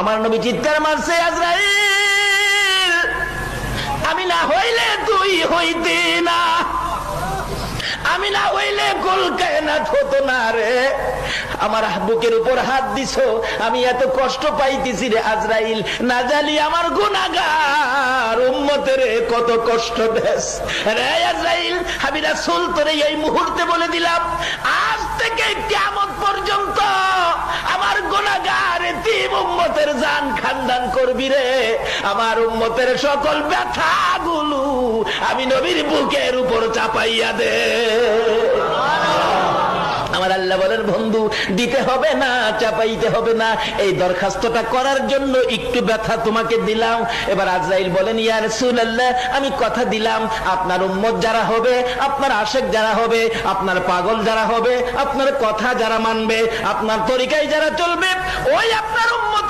আমার নবী চিৎকার মারছে, আজরাইল, আমি না হইলে তুই হইতে না। আমি না হইলে কল কায়নাত হতো না রে। আমার বুকের উপর হাত দিছো, আমি এত কষ্ট পাইতেছি রে আজরাইল। না জানি আমার গুনাগার উম্মতের কত কষ্ট দেশ রে আজরাইল আমি রাসূল তোরে এই মুহূর্তে বলে দিলাম উম্মতের জান খানদান করবি রে। আমার উম্মতের সকল ব্যথাগুলো আমি নবীর বুকের উপর চাপাইয়া দে। আমার আল্লাহ বলেন, বন্ধু, দিতে হবে না, চাপাইতে হবে না। এই দরখাস্তটা করার জন্য একটু ব্যথা তোমাকে দিলাম। এবার আজরাইল বলেন ইয়ার আল্লাহ আমি কথা দিলাম। আপনার উম্মত যারা হবে, আপনার আশেক যারা হবে, আপনার পাগল যারা হবে, আপনার কথা যারা মানবে, আপনার তরিকায় যারা চলবে, ওই আপনার উম্মত